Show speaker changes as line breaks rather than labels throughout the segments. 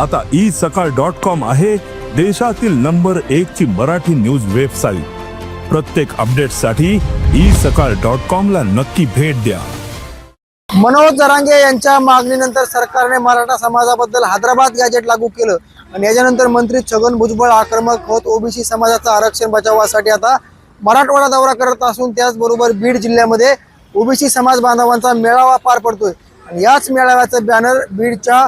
आता ई सकाळ dot com आहे देशातील नंबर एक ची मराठी न्यूज वेबसाईट. प्रत्येक अपडेटसाठी ई सकाळ डॉट कॉम ला नक्की भेट द्या.
मनोज जरांगे यांच्या मागणीनंतर सरकारने मराठा समाजाबद्दल हैदराबाद गॅजेट लागू केलं. आणि याच्यानंतर मंत्री छगन भुजबळ आक्रमक होत ओबीसी समाजाचं आरक्षण बचावासाठी आता मराठवाडा दौरा करत असून त्याचबरोबर बीड जिल्ह्यामध्ये ओबीसी समाज बांधवांचा मेळावा पार पडतोय. आणि याच मेळाव्याचं बॅनर बीडच्या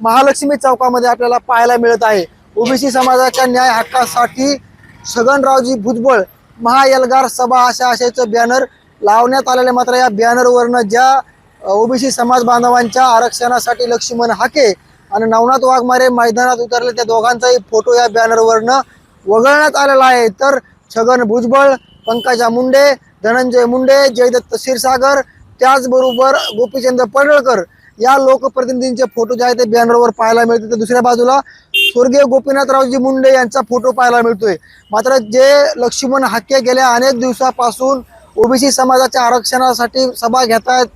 महालक्ष्मी चौकामध्ये आपल्याला पाहायला मिळत आहे. ओबीसी समाजाच्या न्याय हक्कासाठी छगनरावजी भुजबळ महायलगार सभा अशा आशयाचं बॅनर लावण्यात आलेले. मात्र या बॅनरवरनं ज्या ओबीसी समाज बांधवांच्या आरक्षणासाठी लक्ष्मण हाके आणि नवनाथ वाघमारे मैदानात उतरले त्या दोघांचाही फोटो या बॅनरवरनं वगळण्यात आलेला आहे. तर छगन भुजबळ पंकजा मुंडे धनंजय मुंडे जयदत्त क्षीरसागर त्याचबरोबर गोपीचंद पडळकर या लोकप्रतिनिधींचे फोटो जे आहे ते बॅनरवर पाहायला मिळते तर दुसऱ्या बाजूला स्वर्गीय गोपीनाथरावजी मुंडे यांचा फोटो पाहायला मिळतोय. मात्र जे लक्ष्मण हाके गेल्या अनेक दिवसापासून ओबीसी समाजाच्या आरक्षणासाठी सभा घेत आहेत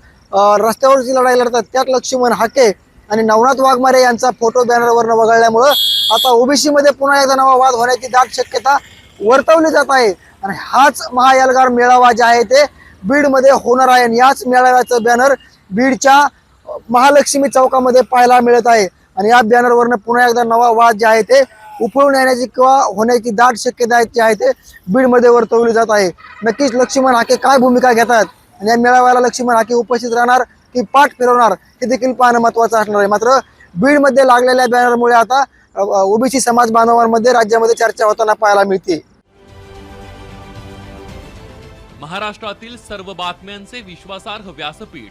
रस्त्यावरची लढाई लढतात त्यात लक्ष्मण हाके आणि नवनाथ वाघमारे यांचा फोटो बॅनरवरनं वगळल्यामुळं आता ओबीसीमध्ये पुन्हा एकदा नवा वाद होण्याची दाट शक्यता वर्तवली जात आहे. आणि हाच महायलगार मेळावा जे आहे ते बीडमध्ये होणार आहे आणि याच मेळाव्याचं बॅनर बीडच्या महालक्ष्मी चौकामध्ये पाहायला मिळत आहे. आणि या बॅनरवरनं पुन्हा एकदा नवा वाद जे आहे ते उफळून येण्याची किंवा होण्याची दाट शक्यता आहे जी आहे ते बीडमध्ये वर्तवली जात आहे. नक्कीच लक्ष्मण हाके काय भूमिका घेतात? आणि या मेळाव्याला लक्ष्मण हाके उपस्थित राहणार की पाठ फिरवणार हे देखील पाहणं महत्वाचं असणार आहे. मात्र बीडमध्ये लागलेल्या बॅनरमुळे आता ओबीसी समाज बांधवांमध्ये राज्यामध्ये चर्चा होताना पाहायला मिळते.
महाराष्ट्रातील सर्व बातम्यांचे विश्वासार्ह व्यासपीठ.